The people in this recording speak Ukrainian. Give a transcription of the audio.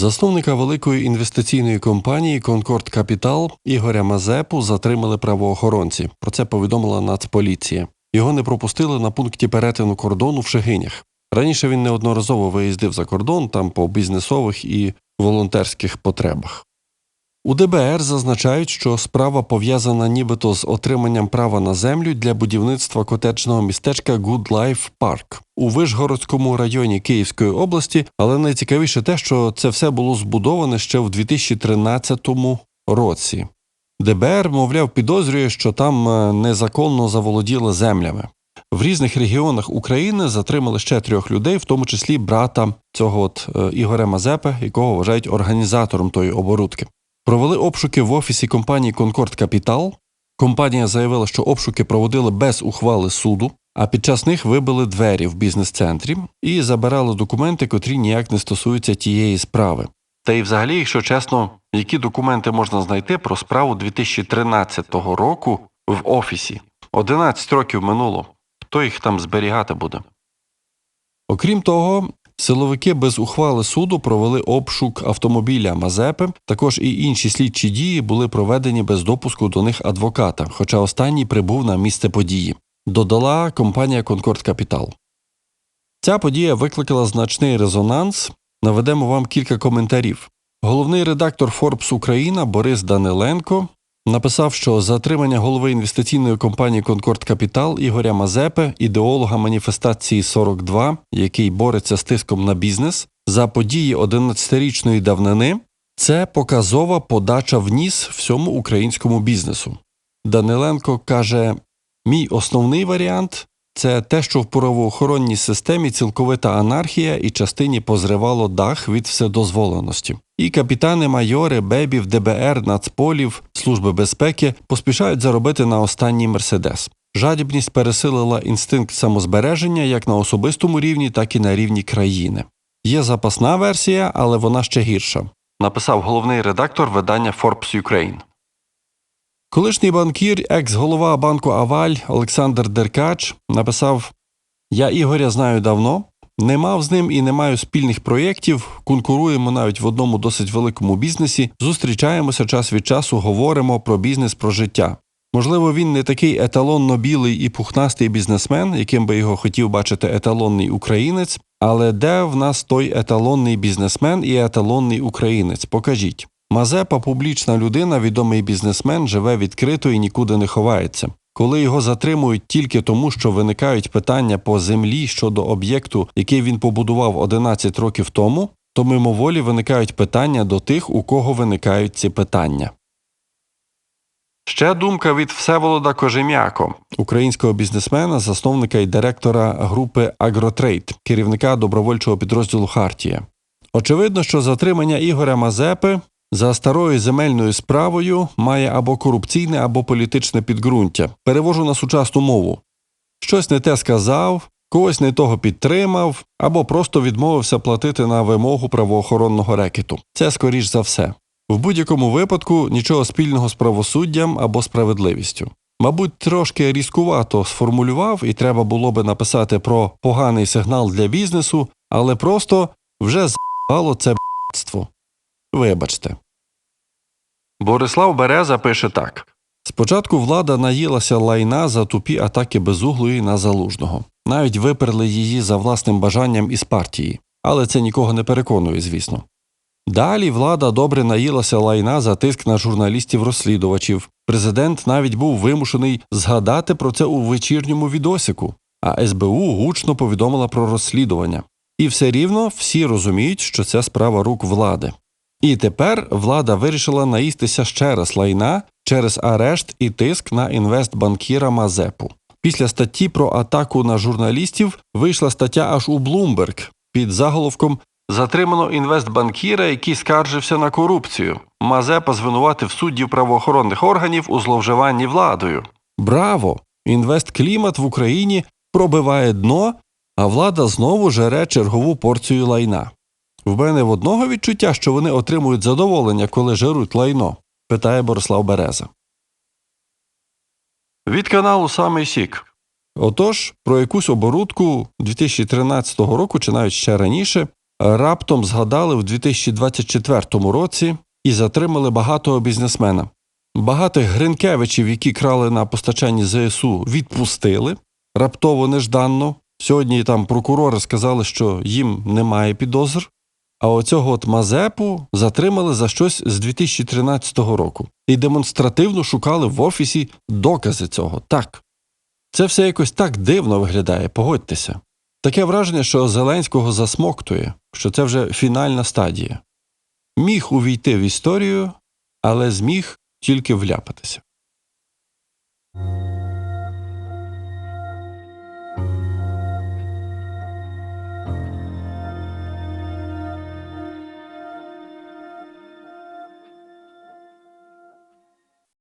Засновника великої інвестиційної компанії Конкорд Капітал Ігоря Мазепу затримали правоохоронці. Про це повідомила Нацполіція. Його не пропустили на пункті перетину кордону в Шегинях. Раніше він неодноразово виїздив за кордон там по бізнесових і волонтерських потребах. У ДБР зазначають, що справа пов'язана нібито з отриманням права на землю для будівництва котеджного містечка Good Life Park у Вишгородському районі Київської області, але найцікавіше те, що це все було збудоване ще в 2013 році. ДБР, мовляв, підозрює, що там е, незаконно заволоділи землями. В різних регіонах України затримали ще трьох людей, в тому числі брата цього от е, Ігоря Мазепи, якого вважають організатором тої оборудки. Провели обшуки в офісі компанії Конкорд Капітал. Компанія заявила, що обшуки проводили без ухвали суду, а під час них вибили двері в бізнес-центрі і забирали документи, котрі ніяк не стосуються тієї справи. Та й взагалі, якщо чесно, які документи можна знайти про справу 2013 року в офісі? 11 років минуло. Хто їх там зберігати буде? Окрім того, силовики без ухвали суду провели обшук автомобіля Мазепи. Також і інші слідчі дії були проведені без допуску до них адвоката, хоча останній прибув на місце події. Додала компанія Конкорд Капітал. Ця подія викликала значний резонанс. Наведемо вам кілька коментарів. Головний редактор Forbes Україна Борис Даниленко написав, що затримання голови інвестиційної компанії Конкорд Капітал Ігоря Мазепи, ідеолога маніфестації 42, який бореться з тиском на бізнес, за події 11-річної давнини, це показова подача в ніс всьому українському бізнесу. Даниленко каже: мій основний варіант це те, що в правоохоронній системі цілковита анархія і частині позривало дах від вседозволеності. І капітани, майори, бебів, ДБР, Нацполів, Служби безпеки поспішають заробити на останній мерседес. Жадібність пересилила інстинкт самозбереження як на особистому рівні, так і на рівні країни. Є запасна версія, але вона ще гірша. Написав головний редактор видання Forbes Ukraine. Колишній банкір, екс-голова банку Аваль Олександр Деркач написав: Я Ігоря знаю давно, не мав з ним і не маю спільних проєктів, конкуруємо навіть в одному досить великому бізнесі, зустрічаємося час від часу, говоримо про бізнес, про життя. Можливо, він не такий еталонно білий і пухнастий бізнесмен, яким би його хотів бачити еталонний українець, але де в нас той еталонний бізнесмен і еталонний українець? Покажіть. Мазепа публічна людина, відомий бізнесмен, живе відкрито і нікуди не ховається. Коли його затримують тільки тому, що виникають питання по землі щодо об'єкту, який він побудував 11 років тому, то мимоволі виникають питання до тих, у кого виникають ці питання. Ще думка від Всеволода Кожем'яко, українського бізнесмена, засновника і директора групи Агротрейд, керівника добровольчого підрозділу Хартія. Очевидно, що затримання Ігоря Мазепи за старою земельною справою має або корупційне, або політичне підґрунтя. Перевожу на сучасну мову. Щось не те сказав, когось не того підтримав, або просто відмовився платити на вимогу правоохоронного рекету. Це скоріш за все. В будь-якому випадку нічого спільного з правосуддям або справедливістю. Мабуть, трошки різкувато сформулював, і треба було би написати про поганий сигнал для бізнесу, але просто вже з**ало це б**ство. Вибачте. Борислав Береза пише так: спочатку влада наїлася лайна за тупі атаки безуглої на залужного. Навіть виперли її за власним бажанням із партії, але це нікого не переконує, звісно. Далі влада добре наїлася лайна за тиск на журналістів-розслідувачів. Президент навіть був вимушений згадати про це у вечірньому відосику, а СБУ гучно повідомила про розслідування. І все рівно всі розуміють, що це справа рук влади. І тепер влада вирішила наїстися ще раз лайна через арешт і тиск на інвестбанкіра Мазепу. Після статті про атаку на журналістів вийшла стаття аж у Bloomberg під заголовком Затримано інвестбанкіра, який скаржився на корупцію. Мазепа звинуватив суддів правоохоронних органів у зловживанні владою. Браво! Інвестклімат в Україні пробиває дно, а влада знову жере чергову порцію лайна. В мене в одного відчуття, що вони отримують задоволення, коли жеруть лайно, питає Борислав Береза. Від каналу Самий Сік. Отож, про якусь оборудку 2013 року, чи навіть ще раніше, раптом згадали в 2024 році і затримали багатого бізнесмена. Багатих Гринкевичів, які крали на постачанні ЗСУ, відпустили раптово нежданно. Сьогодні там прокурори сказали, що їм немає підозр. А оцього от Мазепу затримали за щось з 2013 року і демонстративно шукали в офісі докази цього. Так. Це все якось так дивно виглядає, погодьтеся. Таке враження, що Зеленського засмоктує, що це вже фінальна стадія. Міг увійти в історію, але зміг тільки вляпатися.